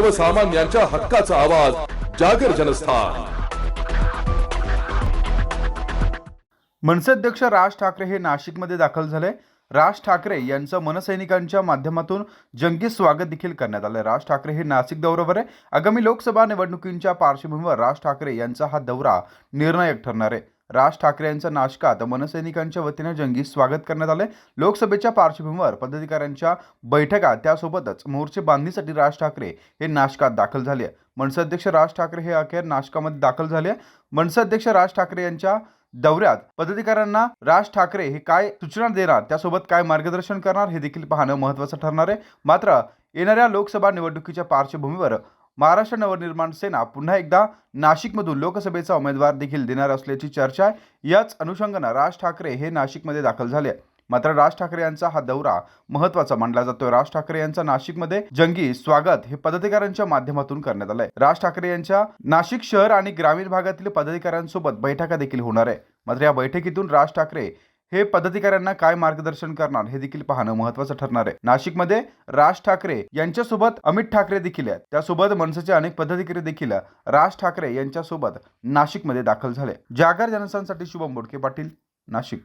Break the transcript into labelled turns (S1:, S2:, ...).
S1: सर्वसामान्यांच्या हक्काचा आवाज जागर जनस्थान.
S2: मनसे अध्यक्ष राज ठाकरे हे नाशिकमध्ये दाखल झाले. राज ठाकरे यांचं मनसैनिकांच्या माध्यमातून जंगी स्वागत देखील करण्यात आलं राज ठाकरे हे नाशिक दौऱ्यावर आहे. आगामी लोकसभा निवडणुकींच्या पार्श्वभूमीवर राज ठाकरे यांचा हा दौरा निर्णायक ठरणार आहे. राज ठाकरे यांच्या नाशकात मनसैनिकांच्या वतीने जंगी स्वागत करण्यात आले लोकसभेच्या पार्श्वभूमीवर पदाधिकाऱ्यांच्या बैठका त्यासोबतच मोर्चे बांधणीसाठी राज ठाकरे हे नाशकात दाखल झाले. मनसे अध्यक्ष राज ठाकरे हे अखेर नाशकामध्ये दाखल झाले. मनसे अध्यक्ष राज ठाकरे यांच्या दौऱ्यात पदाधिकाऱ्यांना राज ठाकरे हे काय सूचना देणार त्यासोबत काय मार्गदर्शन करणार हे देखील पाहणं महत्त्वाचं ठरणार आहे. मात्र येणाऱ्या लोकसभा निवडणुकीच्या पार्श्वभूमीवर महाराष्ट्र नवनिर्माण सेना पुन्हा एकदा नाशिकमधून लोकसभेचा उमेदवार देखील देणार असल्याची चर्चा आहे. याच अनुषंगानं राज ठाकरे हे नाशिकमध्ये दाखल झाले मात्र राज ठाकरे यांचा हा दौरा महत्त्वाचा मानला जातोय. राज ठाकरे यांचा नाशिकमध्ये जंगी स्वागत हे पदाधिकाऱ्यांच्या माध्यमातून करण्यात आलंय. राज ठाकरे यांच्या नाशिक शहर आणि ग्रामीण भागातील पदाधिकाऱ्यांसोबत बैठका देखील होणार आहे. मात्र या बैठकीतून राज ठाकरे हे पदाधिकाऱ्यांना काय मार्गदर्शन करणार हे देखील पाहणं महत्वाचं ठरणार आहे. नाशिकमध्ये राज ठाकरे यांच्यासोबत अमित ठाकरे देखील आहेत. त्यासोबत मनसेचे अनेक पदाधिकारी देखील राज ठाकरे यांच्यासोबत नाशिकमध्ये दाखल झाले. जागर जनसांसाठी शुभम बोडके पाटील नाशिक.